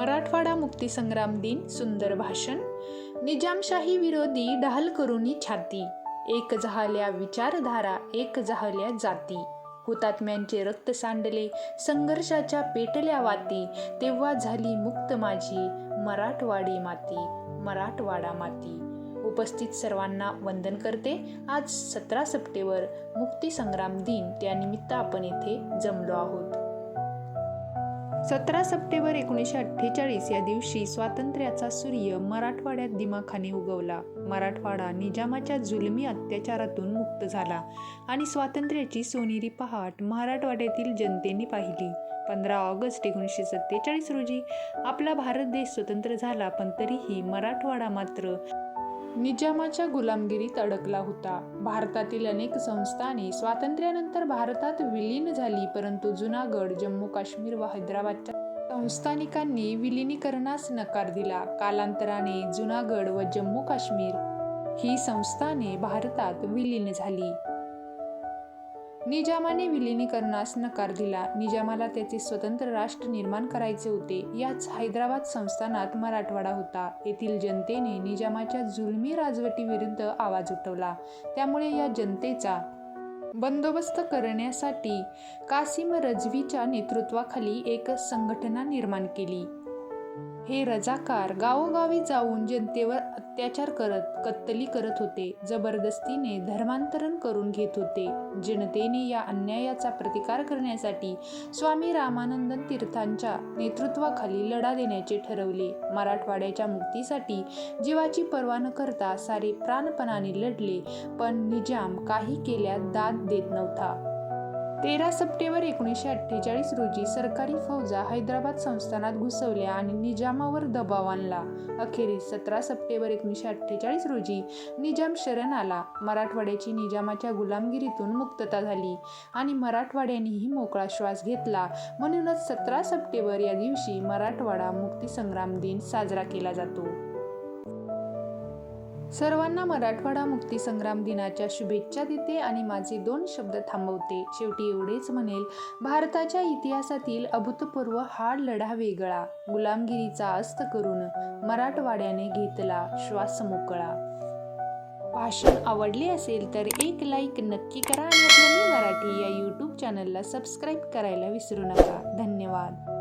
मराठवाडा मुक्तीसंग्राम दिन सुंदर भाषण. निजामशाही विरोधी ढाल करुनी छाती. एक झाल्या विचारधारा एक झाल्या जाती. हुतात्म्यांचे रक्त सांडले संघर्षाच्या पेटल्या वाती. तेव्हा झाली मुक्त माझी मराठवाडी माती मराठवाडा माती. उपस्थित सर्वांना वंदन करते. आज सतरा सप्टेंबर मुक्तीसंग्राम दिन. त्यानिमित्त आपण येथे जमलो आहोत. सतरा सप्टेंबर एकोणीसशे अठ्ठेचाळीस या दिवशी स्वातंत्र्याचा सूर्य मराठवाड्यात दिमाखाने उगवला. मराठवाडा निजामाच्या जुलमी अत्याचारातून मुक्त झाला आणि स्वातंत्र्याची सोनेरी पहाट मराठवाड्यातील जनतेने पाहिली. पंधरा ऑगस्ट एकोणीसशे सत्तेचाळीस रोजी आपला भारत देश स्वतंत्र झाला पण तरीही मराठवाडा मात्र निजामाच्या गुलामगिरीत अडकला होता. भारतातील अनेक संस्थाने स्वातंत्र्यानंतर भारतात विलीन झाली परंतु जुनागड जम्मू काश्मीर व हैदराबादच्या संस्थानिकांनी विलिनीकरणास नकार दिला. कालांतराने जुनागड व जम्मू काश्मीर ही संस्थाने भारतात विलीन झाली. निजामाने विलिनीकरणास नकार दिला. निजामाला त्याचे स्वतंत्र राष्ट्र निर्माण करायचे होते. याच हैदराबाद संस्थानात मराठवाडा होता. येथील जनतेने निजामाच्या जुलमी राजवटीविरुद्ध आवाज उठवला. त्यामुळे या जनतेचा बंदोबस्त करण्यासाठी कासिम रजवीच्या नेतृत्वाखाली एक संघटना निर्माण केली. हे रजाकार गावोगावी जाऊन जनतेवर अत्याचार करत कत्तली करत होते. जबरदस्तीने धर्मांतरण करून घेत होते. जनतेने या अन्यायाचा प्रतिकार करण्यासाठी स्वामी रामानंदन तीर्थांच्या नेतृत्वाखाली लढा देण्याचे ठरवले. मराठवाड्याच्या मुक्तीसाठी जीवाची पर्वा न करता सारे प्राणपणाने लढले पण निजाम काही केल्या दाद देत नव्हता. तेरा सप्टेंबर एकोणीसशे अठ्ठेचाळीस रोजी सरकारी फौजा हैदराबाद संस्थानात घुसवल्या आणि निजामावर दबाव आणला. अखेरीस सतरा सप्टेंबर एकोणीसशे अठ्ठेचाळीस रोजी निजाम शरण आला मराठवाड्याची निजामाच्या गुलामगिरीतून मुक्तता झाली आणि मराठवाड्यानेही मोकळा श्वास घेतला. म्हणूनच सतरा सप्टेंबर या दिवशी मराठवाडा मुक्तीसंग्राम दिन साजरा केला जातो. सर्वांना मराठवाडा मुक्तीसंग्राम दिनाच्या शुभेच्छा देते आणि माझे दोन शब्द थांबवते. शेवटी एवढेच म्हणेल भारताच्या इतिहासातील अभूतपूर्व हा लढा वेगळा. गुलामगिरीचा अस्त करून मराठवाड्याने घेतला श्वास मोकळा. भाषण आवडले असेल तर एक लाईक नक्की करा आणि आपल्या मराठी या यूट्यूब चॅनलला सबस्क्राईब करायला विसरू नका. धन्यवाद.